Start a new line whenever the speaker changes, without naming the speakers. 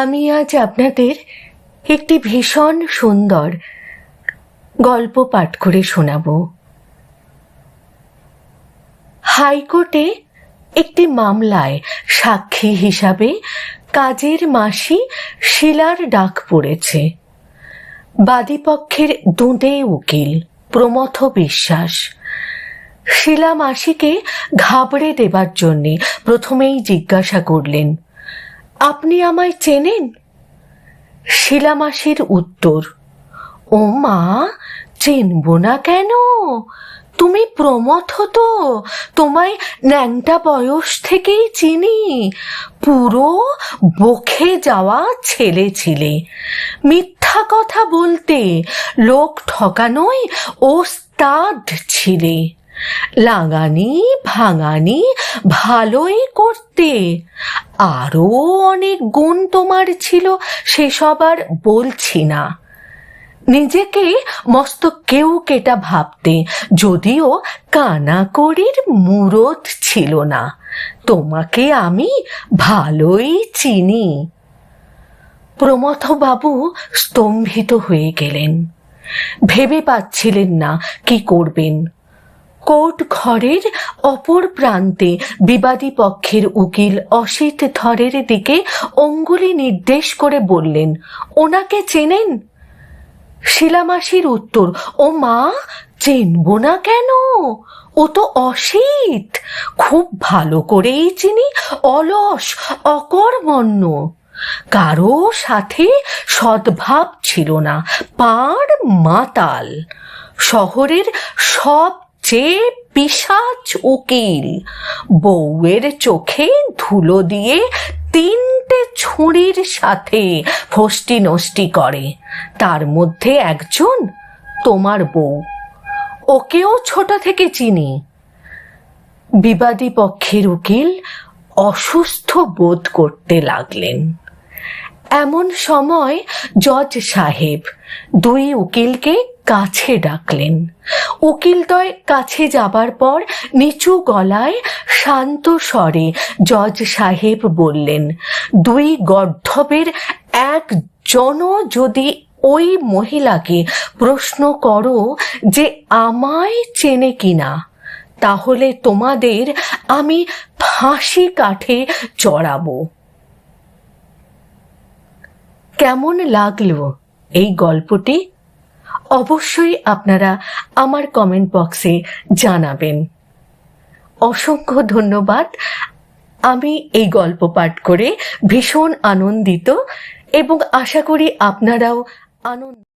আমি আজ আপনাদের একটি ভীষণ সুন্দর গল্প পাঠ করে শোনাব। হাইকোর্টে একটি মামলায় সাক্ষী হিসাবে কাজের মাসি শিলার ডাক পড়েছে। বাদীপক্ষের দুঁদে উকিল প্রমথ বিশ্বাস। শিলা মাসিকে ঘাবড়ে দেবার জন্যে প্রথমেই জিজ্ঞাসা করলেন আপনি আমায় চেনেন? শিলামাসির উত্তর ও মা চিনব না কেন? তুমি প্রমথ তো, তোমায় ন্যাংটা বয়স থেকেই চিনি। পুরো বখে যাওয়া ছেলে ছিলে। মিথ্যা কথা বলতে লোক ঠকানোয় ওস্তাদ ছিলে। লাগানি ভাঙানি, ভালোই করতে। আরও অনেক গুণ তোমার ছিল সেসব আর বলছি না। নিজেকে মস্ত কেউ কেটা ভাবতে, যদিও কানাকড়ির মুরত ছিল না। তোমাকে আমি ভালোই চিনি। প্রমথবাবু স্তম্ভিত হয়ে গেলেন। ভেবে পাচ্ছিলেন না কি করবেন। কোর্ট ঘরের অপর প্রান্তে বিবাদী পক্ষের উকিল অসিত ধরের দিকে অঙ্গুলি নির্দেশ করে বললেন, ওনাকে চেনেন? শিলামাসির উত্তর, ও মা, চিনব না কেন? ও তো অসিত। খুব ভালো করেই চিনি, অলস, অকর্মণ্য। কারও সাথে সদ্ভাব ছিল না পার মাতাল। শহরের সবচেয়ে পিসাচ উকিল বউয়ের চোখে ধুলো দিয়ে তিনটে ছুরির সাথে ফষ্টি নষ্টি করে। তার মধ্যে একজন তোমার বউ। ওকেও ছোট থেকে চিনি। বিবাদী পক্ষের উকিল অসুস্থ বোধ করতে লাগলেন। এমন সময় জজ সাহেব দুই উকিলকে কাছে ডাকলেন। উকিলদ্বয় কাছে যাবার পর নিচু গলায় শান্ত স্বরে জজ সাহেব বললেন, দুই গর্ধবের একজনও যদি ওই মহিলাকে প্রশ্ন করো যে আমায় চেনে কিনা, তাহলে তোমাদের আমি ফাঁসি কাঠে চড়াবো। কেমন লাগল এই গল্পটি? অবশ্যই আপনারা আমার কমেন্ট বক্সে জানাবেন। অসংখ্য ধন্যবাদ। আমি এই গল্প পাঠ করে ভীষণ আনন্দিত এবং আশা করি আপনারাও আনন্দ